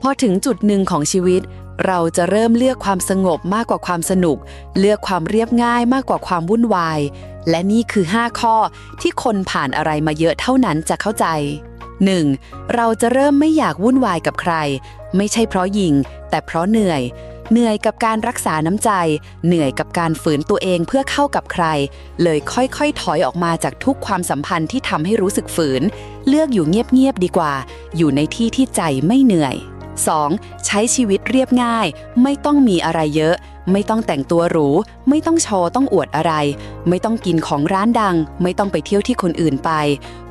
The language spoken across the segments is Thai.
พอถึงจุดหนึ่งของชีวิต เราจะเริ่มเลือกความสงบมากกว่าความสนุก เลือกความเรียบง่ายมากกว่าความวุ่นวาย และนี่คือ 5 ข้อที่คนผ่านอะไรมาเยอะเท่านั้นจะเข้าใจ 1. เราจะเริ่มไม่อยากวุ่นวายกับใคร ไม่ใช่เพราะยิง แต่เพราะเหนื่อย เหนื่อยกับการรักษาน้ำใจ เหนื่อยกับการฝืนตัวเองเพื่อเข้ากับใคร เลยค่อยๆ ถอยออกมาจากทุกความสัมพันธ์ที่ทำให้รู้สึกฝืน เลือกอยู่เงียบๆดีกว่า อยู่ในที่ที่ใจไม่เหนื่อย 2. ใช้ชีวิตเรียบง่าย ไม่ต้องมีอะไรเยอะ ไม่ต้องแต่งตัวหรู ไม่ต้องโชว์ต้องอวดอะไร ไม่ต้องกินของร้านดัง ไม่ต้องไปเที่ยวที่คนอื่นไป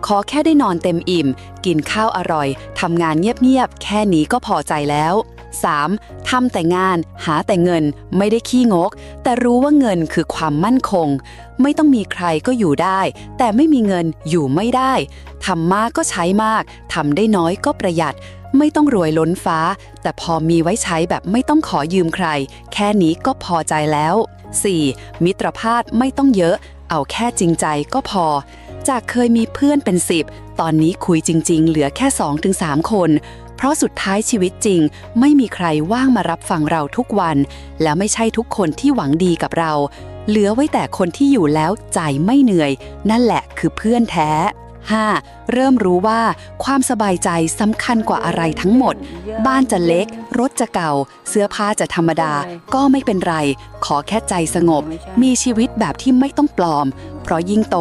ขอแค่ได้นอนเต็มอิ่ม กินข้าวอร่อยทำงานเงียบๆ แค่นี้ก็พอใจแล้ว 3. ทำแต่งาน หาแต่เงิน ไม่ได้ขี้งก แต่รู้ว่าเงินคือความมั่นคง ไม่ต้องมีใครก็อยู่ได้ แต่ไม่มีเงินอยู่ไม่ได้ทำมากก็ใช้มากทำได้น้อยก็ประหยัด ไม่ต้องรวยล้นฟ้า แต่พอมีไว้ใช้แบบไม่ต้องขอยืมใคร แค่นี้ก็พอใจแล้ว 4. มิตรภาพไม่ต้องเยอะ เอาแค่จริงใจก็พอ จากเคยมีเพื่อนเป็น10ตอนนี้คุยจริง ๆ เหลือแค่ 2-3 คน เพราะสุดท้ายชีวิตจริง ไม่มีใครว่างมารับฟังเราทุกวัน และไม่ใช่ทุกคนที่หวังดีกับเรา เหลือไว้แต่คนที่อยู่แล้วใจไม่เหนื่อย นั่นแหละคือเพื่อนแท้ 5. เริ่มรู้ว่าความสบายใจสำคัญกว่าอะไรทั้งหมด บ้านจะเล็ก รถจะเก่า เสื้อผ้าจะธรรมดา ก็ไม่เป็นไร ขอแค่ใจสงบ มีชีวิตแบบที่ไม่ต้องปลอม เพราะยิ่งโต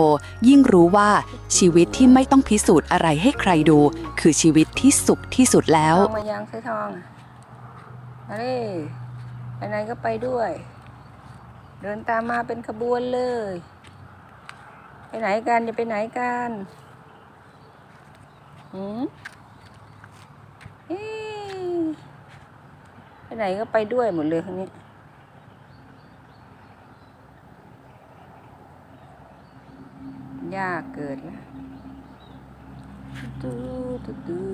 ยิ่งรู้ว่าชีวิตที่ไม่ต้องพิสูจน์อะไรให้ใครดู คือชีวิตที่สุขที่สุดแล้วทองมายังใส่ทองอะมาเลยไปไหนก็ไปด้วย เดินตามมาเป็นขบวนเลย ไปไหนกันจะไปไหนกัน หืมเอ๊ไปไหนก็ไปด้วยหมดเลยครั้งนี้ยากเกิดแล้วตื้อตื้อตื้อ